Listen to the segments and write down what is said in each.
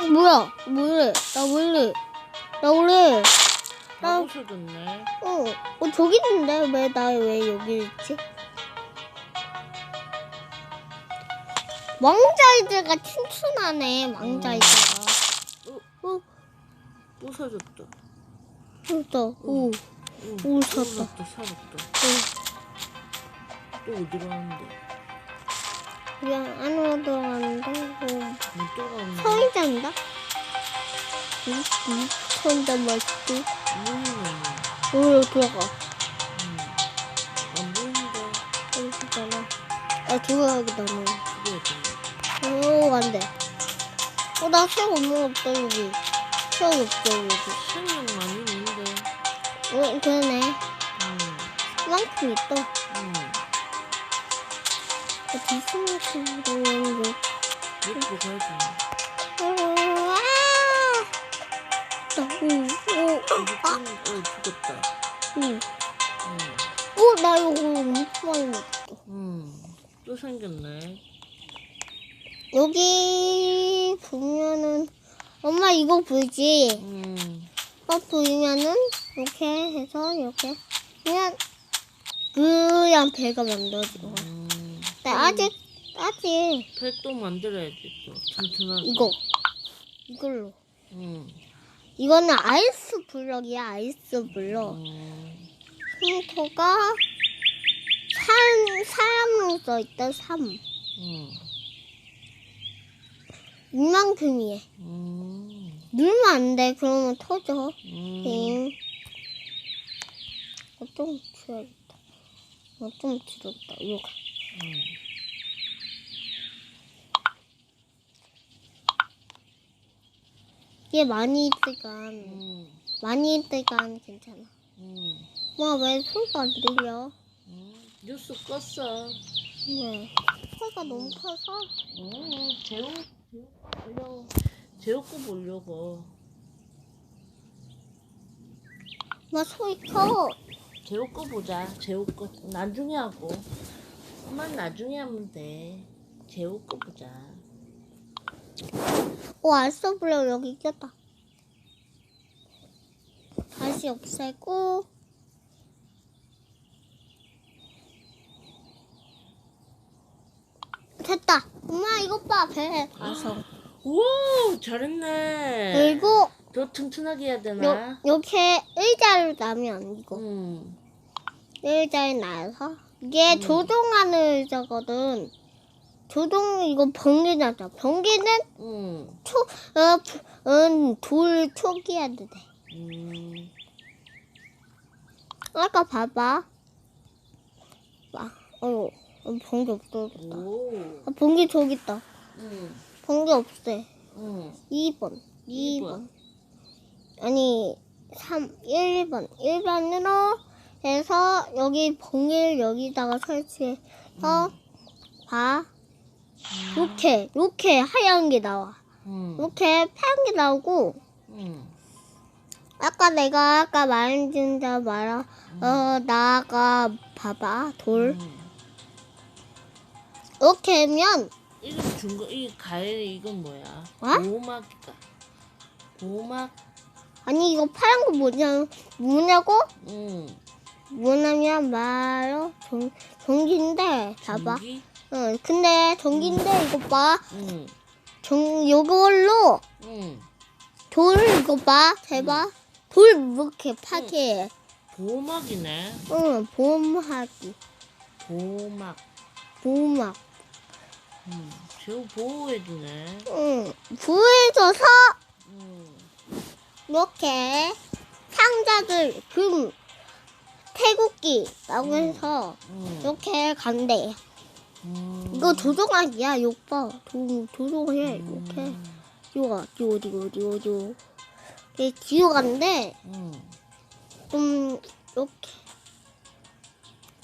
어, 뭐야? 뭐래? 나 원래 나 원래 다 부서졌네. 어, 어 저기 있는데 왜 나 왜 여기 있지? 왕자이들가 튼튼하네 왕자이들가. 어, 부서졌다. 됐다. 오, 응, 오, 살았다. 살았다. 살았다. 오, 또 어디로 가는데? 그냥 안으로 돌 응, 서의자 맛있지? 보이네. 오, 들어가. 응. 안 보인다. 여기잖아. 아, 들어가기 전에. 오, 안 돼. 어, 나 새우 없는 없다, 여기. 새우 없다, 여기. 생명 많이 있는데. 어, 그러네. 응. 그만큼 있다. 응. 어, 비스무스로 오는 옆으로 가야지. 나, 오, 아, 좀, 어, 죽었다. 오. 응. 오, 나 이거 엄청 많이 먹었어. 응. 또 생겼네. 여기 보면은, 엄마 이거 보이지? 응. 이거 보이면은, 이렇게 해서, 이렇게. 그냥, 그냥 배가 만들어지고. 음. 나 아직, 아직, 펫도 만들어야지 또 튼튼하게. 이거. 이걸로. 응. 이거는 아이스 블럭이야, 아이스 블럭. 음. 흉터가 산, 사람으로 써있다, 삼. 응. 이만큼이에. 음. 누르면 안 돼, 그러면 터져. 음. 빙. 어, 좀 줄여야겠다. 어, 좀 줄였다, 이거. 음. 얘 많이 있으니까, 음. 많이 있으니까 괜찮아. 음. 와, 왜 소리가 안 들려? 음. 뉴스 껐어. 네. 소리가 너무 커서. 음. 재우 재우 보려고 재우 거 보려고. 와, 소리 커. 재우 거 보자. 재우 거 나중에 하고. 엄마는 나중에 하면 돼. 재우 거 보자. 오, 알았어, 블럭 여기 있겠다. 다시 없애고. 됐다. 엄마, 이것 봐, 배. 가서. 우와 잘했네. 그리고, 더 튼튼하게 해야 요, 되나? 이렇게 의자를 놔면, 이거. 음. 의자에 놔서. 이게 음. 조종하는 의자거든. 조종, 이거 번개나죠. 번개는 음. 초, 어, 부- 음, 돌 초기화 돼. 음. 아까 봐봐. 봐. 어, 어, 번개 없어졌다. 오. 아, 번개 저기 있다. 음. 번개 없애. 음. 2번. 2번. 번. 아니, 3, 1번. 1번으로 해서 여기 번개를 여기다가 설치해서 봐. 이렇게, 이렇게 하얀 게 나와. 음. 이렇게 파란 게 나오고, 음. 아까 내가 아까 말해준 다 말아, 어, 나가 봐봐. 돌. 음. 이렇게 하면, 이거 준거 이 가을 이건 뭐야? 어? 보호막이다. 보호막. 아니, 이거 파란 거 뭐냐, 뭐냐고? 음. 뭐냐면, 바로, 전, 전기인데, 봐봐. 전기? 응, 근데 전기인데, 이거 봐. 음. 전, 요걸로, 음. 돌, 이거 봐. 대봐. 돌 이렇게 파괴해. 보호막이네. 응, 보험하기. 보호막. 보호막. 음. 제우 보호해주네. 응, 부에서서 음. 이렇게 상자들, 금, 태국기라고 해서 음. 이렇게 간대. 음. 이거 조종하기야, 욕봐. 조, 조종해, 이렇게. 음. 지워가, 지워, 지워, 지워, 지워. 이게 음. 좀, 이렇게.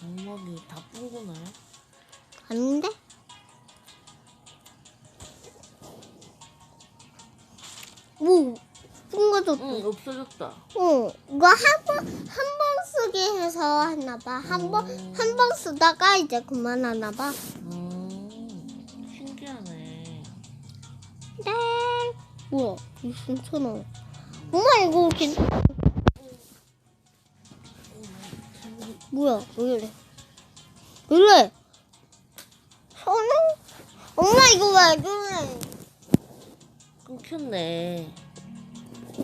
보호막이 다 뿌구나. 아닌데? 뭐, 없어졌다. 응, 없어졌다. 응, 이거 한 번, 한 번 쓰기 해서 하나 봐. 한 번, 음. 한 번 쓰다가 이제 그만하나 봐. 음, 신기하네. 네. 우와, 6,000원. 엄마, 이거 괜 뭐야, 왜 이래? 왜 이래? 엄마, 엄마 이거 왜 그래? 끊겼네.